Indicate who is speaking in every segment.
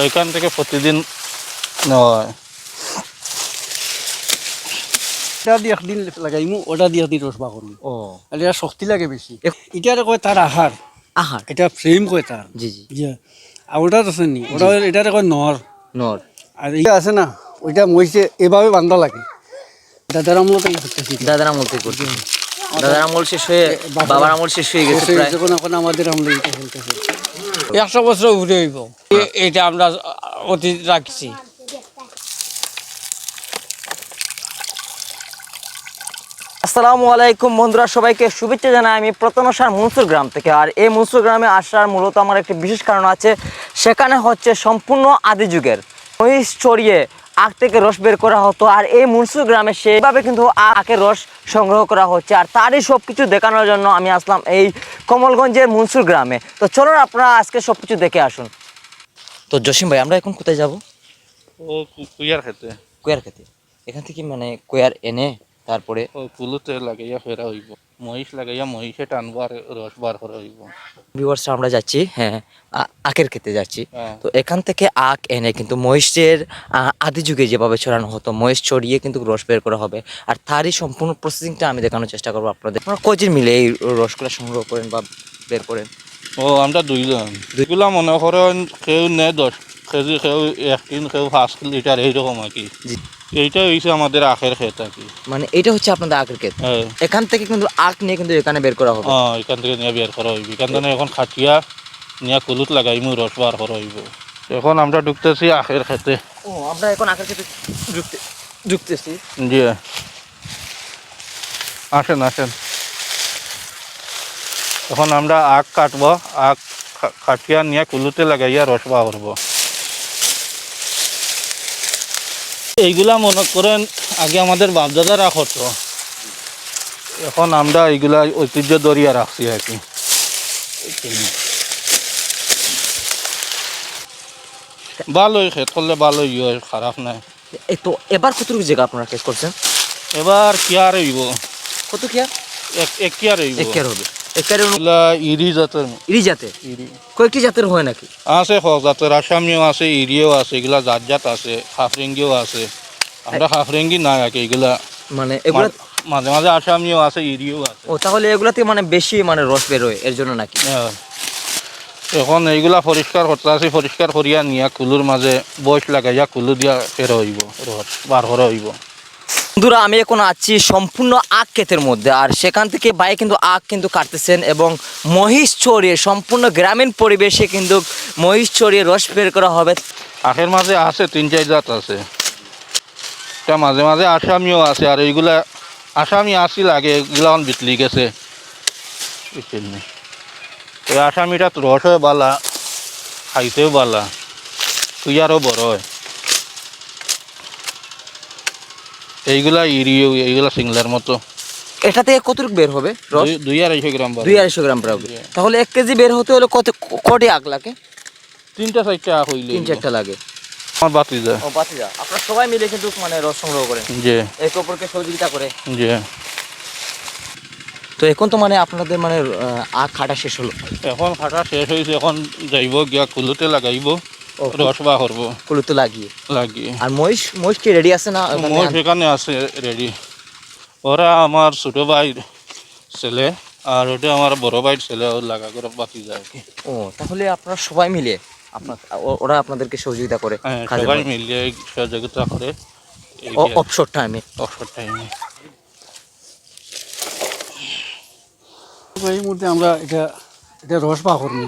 Speaker 1: এখান থেকে প্রতিদিন নেওয়া
Speaker 2: এটা দিয়ে একদিন লাগাইমু ওটা দিয়ে একদিন রসবা করব
Speaker 3: ও
Speaker 2: এটা শক্তি লাগে বেশি এটারে কয় তার আহার
Speaker 3: আহার
Speaker 2: এটা ফ্রেম কয় তার
Speaker 3: জি জি।
Speaker 2: আর ওটা আছে নি? ওটা এটারে কয় নর
Speaker 3: নর
Speaker 2: আর এইটা আছে না ওইটা মহিষে এভাবে বান্ধা লাগে। দাদার করতেছি
Speaker 3: দাদার আমল থেকে দাদার আমল শেষ হয়ে বাবার আমল শেষ হয়ে গেছে
Speaker 2: যখন এখন আমাদের আমলে এটা চলতেছে
Speaker 4: একশো বছর উঠে হইব। এটা আমরা অতীত রাখছি।
Speaker 3: আসসালামু আলাইকুম বন্ধুরা, সবাইকে শুভেচ্ছা জানাই আমি প্রতনসার মনসুর গ্রাম থেকে। আর এই মনসুর গ্রামে আসার মূলত আমার একটি বিশেষ কারণ আছে, সেখানে হচ্ছে সম্পূর্ণ আদি যুগের। মহিষ চড়িয়ে আখ থেকে রস বের করা হতো আর এই মনসুর গ্রামে সেভাবে কিন্তু আখের রস সংগ্রহ করা হচ্ছে আর তারই সব কিছু দেখানোর জন্য আমি আসলাম এই কমলগঞ্জের মনসুর গ্রামে। তো চলুন আপনারা আজকে সব কিছু দেখে আসুন। তো জসিম ভাই আমরা এখন কোথায় যাব?
Speaker 1: ও কু- কুইয়ার খেতে।
Speaker 3: কোয়ার খেতে। এখান থেকে মানে কোয়ার এনে তারপরে
Speaker 1: কুলুতে লাগাইয়া ফেরা হইব। মহিষ লাগাইয়া মহিষে টানবো আর রস বার করা হইব।
Speaker 3: ভিউয়ার্স আমরা যাচ্ছি হ্যাঁ আখের খেতে যাচ্ছি।
Speaker 1: হ্যাঁ।
Speaker 3: তো এখান থেকে আখ এনে কিন্তু মহিষের আদি যুগে যেভাবে ছড়ানো হতো মহিষ ছড়িয়ে কিন্তু রস বের করা হবে। আর তারই সম্পূর্ণ প্রসেসিংটা আমি দেখানোর চেষ্টা করব আপনাদের। আপনারা কজন মিলে এই রসগুলো সংগ্রহ করেন বা বের করেন?
Speaker 1: ও আমরা দুইজন। দুইগুলা মনে করেন কেউ নেয় দশ কেজি কেউ এক কিন কেউ পাঁচ লিটার এইরকম আর কি। এইটা হয়েছে আমাদের আখের খেত আর কি।
Speaker 3: মানে এটা হচ্ছে আপনাদের আখের ক্ষেত?
Speaker 1: হ্যাঁ।
Speaker 3: এখান থেকে কিন্তু আখ নিয়ে কিন্তু এখানে বের করা হবে?
Speaker 1: ও এখান থেকে নিয়ে বের করা হইব। এখান থেকে এখন খাটিয়া নিয়ে কুলুত লাগাইমু রস বার করা হইব। এখন আমরা ঢুকতেছি আখের খেতে
Speaker 3: ও আমরা এখন আখের ক্ষেতে ঢুকতে ঢুকতেছি।
Speaker 1: জি। আসেন আসেন। এখন আমরা আখ কাটবো। আখ খা- কাটিয়া নিয়ে কুলুতে লাগাইয়া রস বার করব। এইগুলা মনে করেন আগে আমাদের বাপদাদারা হতো এখন আমরা এইগুলা ঐতিহ্য দরিয়া রাখছি আর কি। ভালোই খেত করলে ভালোই হয় খারাপ নাই।
Speaker 3: এই তো এবার কতটুকু জায়গা আপনারা কেস করছেন?
Speaker 1: এবার কি আর হইব?
Speaker 3: কত কি আর?
Speaker 1: এক এক কি আর হইব?
Speaker 3: একের হবে একের
Speaker 1: এগুলা ইরি জাতের
Speaker 3: ইরি জাতের? কয়েকটি জাতের হয় নাকি?
Speaker 1: আছে হক জাতের আসামিও আছে ইরিও আছে এগুলা জাত জাত আছে হাফরেঙ্গিও আছে। আমরা হাফরেঙ্গি নাই আর এগুলা
Speaker 3: মানে এগুলা
Speaker 1: মাঝে মাঝে আসামিও আছে ইরিও আছে।
Speaker 3: ও তাহলে এগুলাতে মানে বেশি মানে রস বেরোয় এর জন্য নাকি?
Speaker 1: হ্যাঁ। এখন এইগুলা পরিষ্কার করতে আছে পরিষ্কার করিয়া নিয়া কুলুর মাঝে বয়স লাগাইয়া কুলু দিয়া ফের হইব রস বার হইব।
Speaker 3: বন্ধুরা, আমি এখন আছি সম্পূর্ণ আখ ক্ষেতের মধ্যে আর সেখান থেকে ভাই কিন্তু আখ কিন্তু কাটতেছেন এবং মহিষ চড়িয়ে সম্পূর্ণ গ্রামীণ পরিবেশে কিন্তু মহিষ চড়িয়ে রস বের করা হবে।
Speaker 1: আখের মাঝে আছে, তিন, চার জাত আছে। তা মাঝে মাঝে আসামিও আছে আর এইগুলা আসামি আসিল আগে, এগুলা এখন বিতলি গেছে? ওই আসামিটা তো রসও বালা, খাইতেও বালা, তুই আরও বড় হয়। এইগুলা ইরিও এইগুলা সিংলার মতো।
Speaker 3: এটা থেকে কতটুকু বের হবে রস?
Speaker 1: দুই- আড়াইশো গ্রাম
Speaker 3: দুই আড়াইশো গ্রাম প্রায় তাহলে এক কেজি বের হতে হলে কত কটি আখ লাগে?
Speaker 1: তিনটা চারটা আখ হইলে।
Speaker 3: তিন চারটা লাগে।
Speaker 1: আমার বাতি যায়
Speaker 3: ও বাতিজা আপনারা সবাই মিলে কিন্তু মানে রস সংগ্রহ করেন।
Speaker 1: যে
Speaker 3: একে অপরকে সহযোগিতা করে।
Speaker 1: যে
Speaker 3: তো এখন তো মানে আপনাদের মানে আখ কাটা শেষ হলো।
Speaker 1: এখন খাটা শেষ হয়েছে এখন যাইব গিয়া কুলুতে লাগাইব। রস বা। করব
Speaker 3: কুলুতে লাগিয়ে।
Speaker 1: লাগিয়ে।
Speaker 3: আর মহিষ মহিষ কি রেডি আছে না মানে
Speaker 1: মই সেখানে আছে রেডি ওরা আমার ছোট ভাইয়ের ছেলে আর ওটা আমার বড় ভাইয়ের ছেলে ওর লাগা করে বাকি যায়। আর কি
Speaker 3: ও তাহলে আপনারা সবাই মিলে আপনার ওরা আপনাদেরকে সহযোগিতা করে
Speaker 1: হ্যাঁ সবাই। মিলিয়ে সহযোগিতা করে
Speaker 3: ও- অবসর টাইমে
Speaker 1: অবসর টাইমে
Speaker 2: এই মুহূর্তে আমরা এটা এটা রস বা
Speaker 3: জি।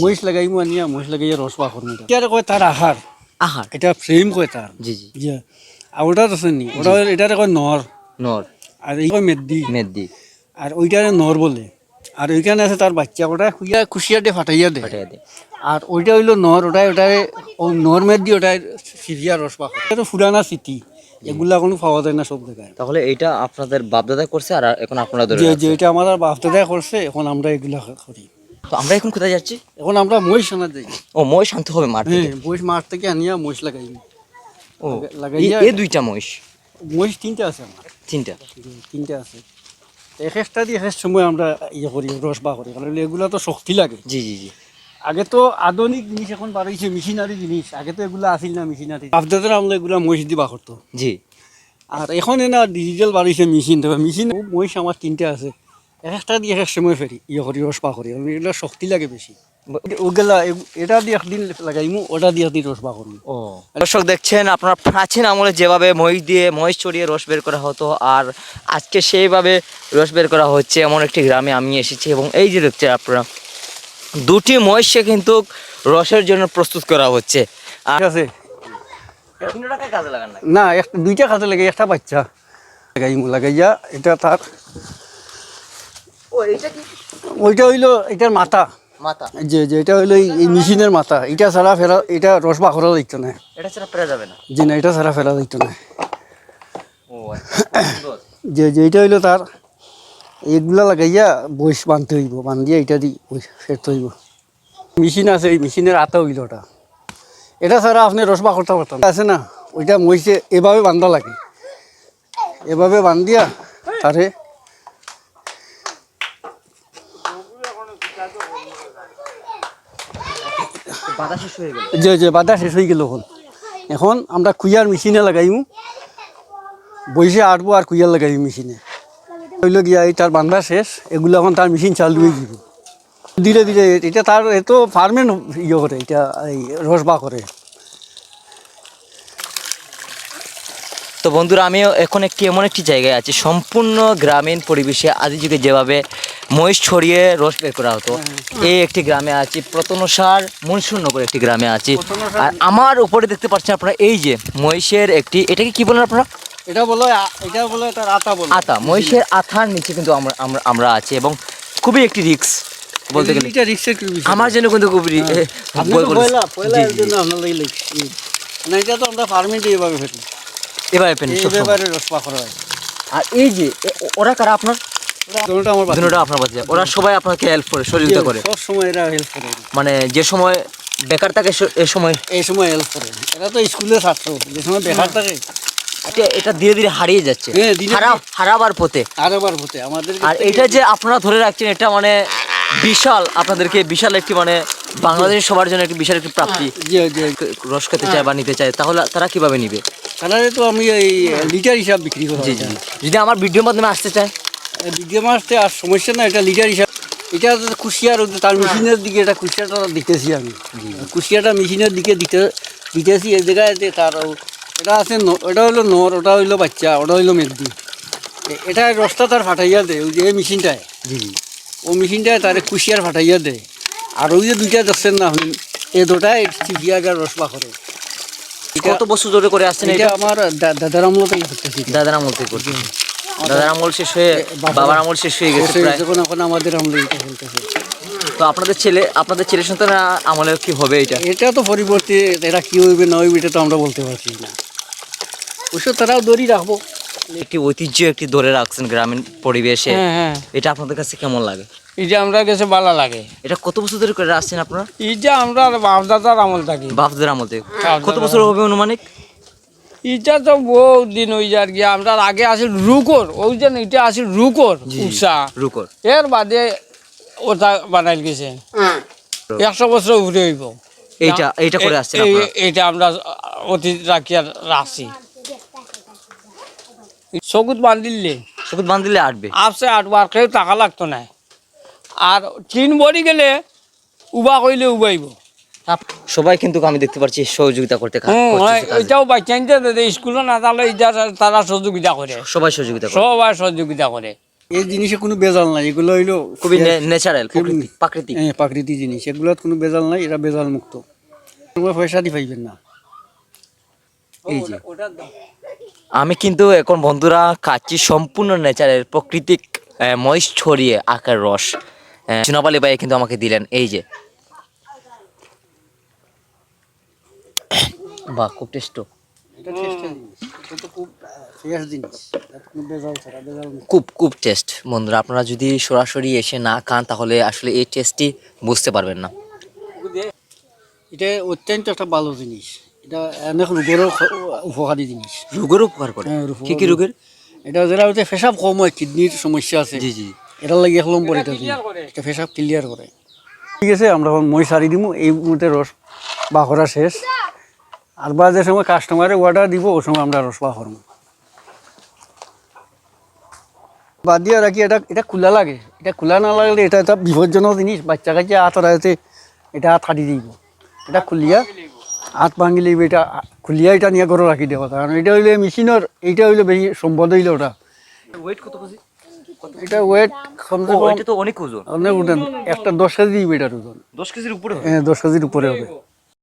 Speaker 2: মহিষ লাগাইমু আনিয়া মহিষ লাগাইয়া রস বা করব এটারে কয় তার আহার
Speaker 3: আহার
Speaker 2: এটা ফ্রেম কয় তার
Speaker 3: জি জি।
Speaker 2: আর ওটা আছে নি? ওটা এটারে কয় নর
Speaker 3: নর
Speaker 2: আর এই কয় মেদ্দি।
Speaker 3: মেদি
Speaker 2: আর ওইটারে নর বলে। আর ওইখানে আছে তার বাচ্চা ওটা খুইয়া খুশিয়া দিয়ে ফাটাইয়া দে।
Speaker 3: পাঠিয়ে দে।
Speaker 2: আর ওইটা হইল নর ওটাই ওটারে ও নর মেদ্দি ওটাই সিরিয়া রস বা করে। এটা তো ফুরানা স্মৃতি এগুলা কোনো পাওয়া যায় না সব জায়গায়
Speaker 3: তাহলে এইটা আপনাদের বাপদাদা করছে আর এখন আপনারা
Speaker 2: যে
Speaker 3: রাখছেন।
Speaker 2: যে এটা আমার বাপদাদা করছে এখন আমরা এগুলা করি
Speaker 3: তো আমরা এখন কোথায় যাচ্ছি?
Speaker 2: এখন আমরা মহিষ আনা যাই।
Speaker 3: ও মহিষ আনতে হবে মাঠ থেকে?
Speaker 2: হ্যাঁ মহিষ মাঠ থেকে আনিয়া মহিষ লাগাই
Speaker 3: ও
Speaker 2: লাগাইয়া-
Speaker 3: এই- দুইটা মহিষ?
Speaker 2: মহিষ তিনটা আছে আমার।
Speaker 3: তিনটা?
Speaker 2: তিনটা আছে। এক একটা দিয়ে এক সময় আমরা ইয়ে করি রস বা করি কারণ এগুলা তো শক্তি লাগে।
Speaker 3: জি জি জি।
Speaker 2: আগে তো আধুনিক জিনিস এখন বাড়াইছে মেশিনারি জিনিস। আগে তো এগুলা আসিল না মেশিনারি। আপনাদের আমরা এগুলা মহিষ দিবা করতো।
Speaker 3: জি।
Speaker 2: আর এখন না ডিজিটাল বাড়িছে মেশিন। তবে মেশিন মহিষ আমার তিনটে আছে। এক একটা দিয়ে এক সময় ফেরি ইয়ে করি রস পা করি এগুলো শক্তি লাগে বেশি। ওগুলা এটা দিয়ে একদিন লাগাইমু ওটা দিয়ে একদিন রস পা করব
Speaker 3: ও। দর্শক দেখছেন আপনার প্রাচীন আমলে যেভাবে মহিষ দিয়ে মহিষ চড়িয়ে রস বের করা হতো আর আজকে সেইভাবে রস বের করা হচ্ছে এমন একটি গ্রামে আমি এসেছি এবং এই যে দেখছেন আপনারা দুটি মহিষকে কিন্তু রসের জন্য প্রস্তুত করা হচ্ছে। আর
Speaker 2: ঠিক আছে।
Speaker 3: না
Speaker 2: একটা দুইটা কাজে লাগে একটা বাচ্চা লাগাইমু লাগাইয়া এটা তার
Speaker 3: এটা কি?
Speaker 2: ওইটা হইল এটার মাথা।
Speaker 3: মাথা?
Speaker 2: যে যে হইল এই- মেশিনের মাথা। এটা ছাড়া ফেরা এটা রস বা দিত না।
Speaker 3: এটা ছাড়া পেরে যাবে না?
Speaker 2: যে না এটা ছাড়া ফেরা দিত না। যে যে এটা হইল তার এগুলা লাগাইয়া বইস বাঁধতে হইব বান্ধিয়া এটা দি বইস ফেরতে হইব। মেশিন আছে এই মেশিনের আতা হইল ওটা। এটা ছাড়া আপনি রসবা করতে পারতাম আছে না? ওইটা মহিষে এভাবে বান্ধা লাগে। এভাবে বান্ধিয়া তারে
Speaker 3: বাধা শেষ হয়ে গেল
Speaker 2: যে যে বাধা শেষ হয়ে গেল এখন। এখন আমরা কুইয়ার মেশিনে লাগাইমু। বইসে আটবো আর কুইয়ার লাগাইমু মেশিনে। হইল গিয়া এই তার বান্ধা শেষ এগুলো এখন তার মেশিন চালু হয়ে যাব ধীরে ধীরে এটা তার এত ফার্মেন্ট ইয়ে করে এটা এই রসবা করে।
Speaker 3: তো বন্ধুরা আমিও এখন একটি এমন একটি জায়গায় আছি। সম্পূর্ণ গ্রামীণ পরিবেশে আদি যুগে যেভাবে মহিষ ছড়িয়ে রস বের করা হতো। এই একটি গ্রামে আছি। প্রতনসার মনসুরনগর একটি গ্রামে আছি। আর আমার উপরে দেখতে পাচ্ছেন আপনারা এই যে মহিষের একটি এটাকে কি বলেন আপনারা?
Speaker 2: এটা বলো এটা বলে তার আতা বলে।
Speaker 3: আতা মহিষের আথার নিচে কিন্তু আমরা আমরা আছি এবং খুবই একটি রিক্স বলতে গেলে।
Speaker 2: এটা রিক্সের
Speaker 3: আমার জন্য কিন্তু খুব রি- এ,
Speaker 2: আপনি
Speaker 3: বল-
Speaker 2: তো
Speaker 3: বল-
Speaker 2: পয়লা পয়লা
Speaker 3: জি,
Speaker 2: এর
Speaker 3: জি।
Speaker 2: জন্য আপনার লাগি না এটা তো আমরা ফার্মেন্টে এভাবে ফেলি। করা হয়।
Speaker 3: আর এই যে ওরা কারা আপনার? আপনার ওরা সবাই আপনাকে হেল্প করে সহযোগিতা করে।
Speaker 2: সব সময় এরা হেল্প করে।
Speaker 3: মানে যে সময় বেকার থাকে সে- এ সময়
Speaker 2: এই সময় হেল্প করে। এরা তো স্কুলের ছাত্র। যে সময় বেকার থাকে।
Speaker 3: এটা এটা ধীরে ধীরে হারিয়ে যাচ্ছে।
Speaker 2: হ্যাঁ,
Speaker 3: হারাবার পথে।
Speaker 2: আর আবার হতে আমাদের
Speaker 3: আর এটা যে আপনারা ধরে রাখছেন এটা মানে বিশাল আপনাদেরকে বিশাল একটি মানে বাংলাদেশের সবার জন্য একটি বিশাল একটি প্রাপ্তি।
Speaker 2: যে যে
Speaker 3: রস খেতে চায় বা নিতে চায় তাহলে তারা কীভাবে নিবে?
Speaker 2: কালারে তো আমি এই লিটার হিসাব বিক্রি করি
Speaker 3: জি জি যদি আমার ভিডিওর মাধ্যমে আসতে চায়
Speaker 2: দ্বিতীয় মাসতে আর সমস্যা না এটা লিটার হিসাব। এটা তো কুশিয়ার তার মেশিনের দিকে এটা কুশিয়াটা দিতেছি আমি। কুশিয়াটা মেশিনের দিকে দিতে দিতেছি এই জায়গায় যে তার এটা আছে ন- ওটা হইল নর ওটা হইল বাচ্চা ওটা হইল মেদি এটা রসটা তার ফাটাইয়া দেয় ওই যে এই মেশিনটায়। ও মেশিনটায় তারে কুশিয়ার ফাটাইয়া দেয়। আর ওই যে দুইটা দেখছেন না আপনি এই দুটাই চিপিয়াগার রসবা করে। এটা
Speaker 3: কত বছর ধরে করে আসছেন
Speaker 2: এটা
Speaker 3: এটা?
Speaker 2: আমার দাদার করতেছি।
Speaker 3: দাদার আমল থেকে করছেন দাদার আমল শেষ হয়ে বাবার আমল শেষ হয়ে গেছে প্রায়।
Speaker 2: যখন এখন আমাদের আমলে চলতেছে।
Speaker 3: তো আপনাদের ছেলে আপনাদের ছেলে সন্তান আমলে কি হবে এটা?
Speaker 2: এটা তো পরিবর্তে এরা কি হইবে না হইবে এটা তো আমরা বলতে পারছি না। অবশ্য তারাও দড়ি রাখব।
Speaker 3: একটি ঐতিহ্য একটি ধরে রাখছেন গ্রামীণ পরিবেশে।
Speaker 4: হ্যাঁ হ্যাঁ।
Speaker 3: এটা আপনাদের কাছে কেমন লাগে?
Speaker 4: এটা আমরা কাছে ভালো লাগে।
Speaker 3: এটা কত বছর ধরে করে আসছেন আপনারা?
Speaker 4: এটা আমরা বাপদাদার আমল থাকি।
Speaker 3: বাপদের আমল থেকে। কত বছর হবে অনুমানিক?
Speaker 4: এটা তো বহু দিন হয়ে যার গিয়ে। আমরা আগে আছিল রুকর ওই যে এটা আছিল রুকর উষা।
Speaker 3: রুকর।
Speaker 4: এর বাদে ওটা বানাইল গেছে। একশো বছর ঘুরে হইব।
Speaker 3: এইটা এইটা করে আপনারা?
Speaker 4: এইটা আমরা অতীত রাখিয়া রাখছি। বান্ধিলে
Speaker 3: চকুত বান্ধ দিলে আটবে।
Speaker 4: আপসে আটবার কেউ টাকা লাগতো না। আর টিন বড়ি গেলে উবা কইলে উবাইব।
Speaker 3: সবাই কিন্তু আমি দেখতে পাচ্ছি সহযোগিতা করতে
Speaker 4: স্কুলে না তাহলে তারা সহযোগিতা করে।
Speaker 3: সবাই সহযোগিতা
Speaker 4: সবাই সহযোগিতা করে।
Speaker 2: এই জিনিসে কোনো বেজাল নাই এগুলো হইল
Speaker 3: খুবই ন্যাচারাল প্রাকৃতিক।
Speaker 2: হ্যাঁ, প্রাকৃতিক জিনিস এগুলো কোনো বেজাল নাই এরা বেজাল মুক্ত। তোমরা পয়সা দি পাইবেন না।
Speaker 3: এই যে। আমি কিন্তু এখন বন্ধুরা খাচ্ছি সম্পূর্ণ ন্যাচারাল প্রকৃতিক আহ, মহিষ ছড়িয়ে আকার রস। চুনাপালি ভাই কিন্তু আমাকে দিলেন এই যে। বাহ খুব টেস্ট
Speaker 2: এটা টেস্টের জিনিস। এটা তো খুব ফ্রেশ জিনিস। এটা কোনো বেজাল ছাড়া বেজাল মুক্ত
Speaker 3: খুব খুব টেস্ট বন্ধুরা আপনারা যদি সরাসরি এসে না খান তাহলে আসলে এই টেস্টটি বুঝতে পারবেন না।
Speaker 2: এটা অত্যন্ত একটা ভালো জিনিস। এটা অনেক রোগেরও উপকারী জিনিস।
Speaker 3: রোগের উপকার করে?
Speaker 2: হ্যাঁ,
Speaker 3: কি কি রোগের?
Speaker 2: এটা যারা হচ্ছে পেশাব কম হয় কিডনির সমস্যা আছে।
Speaker 3: জি জি।
Speaker 2: এটা লাগে এক নম্বর এটা জিনিস। এটা পেশাব ক্লিয়ার করে। ঠিক আছে আমরা এখন মই সারি দিব এই মুহূর্তে রস বা করা শেষ। আর বা যে সময় কাস্টমারে অর্ডার দিব ওই সময় আমরা রস বা করব। বাদ দিয়ে রাখি এটা এটা খোলা লাগে। এটা খোলা না লাগলে এটা একটা বিপজ্জনক জিনিস। বাচ্চা কাছে হাত রাখতে এটা হাত কাটি দিব। এটা খুলিয়া হাত ভাঙি লিব এটা খুলিয়া এটা নিয়ে ঘরে রাখি দেওয়া কারণ এটা হইলে মেশিনের এইটা হইলে বেশি সম্পদ হইলে ওটা।
Speaker 3: ওয়েট কত কেজি?
Speaker 2: এটা ওয়েট কমসে কম
Speaker 3: এটা তো অনেক ওজন।
Speaker 2: অনেক ওজন। একটা দশ কেজি দিবে এটার ওজন।
Speaker 3: দশ কেজির উপরে
Speaker 2: হ্যাঁ দশ কেজির উপরে হবে।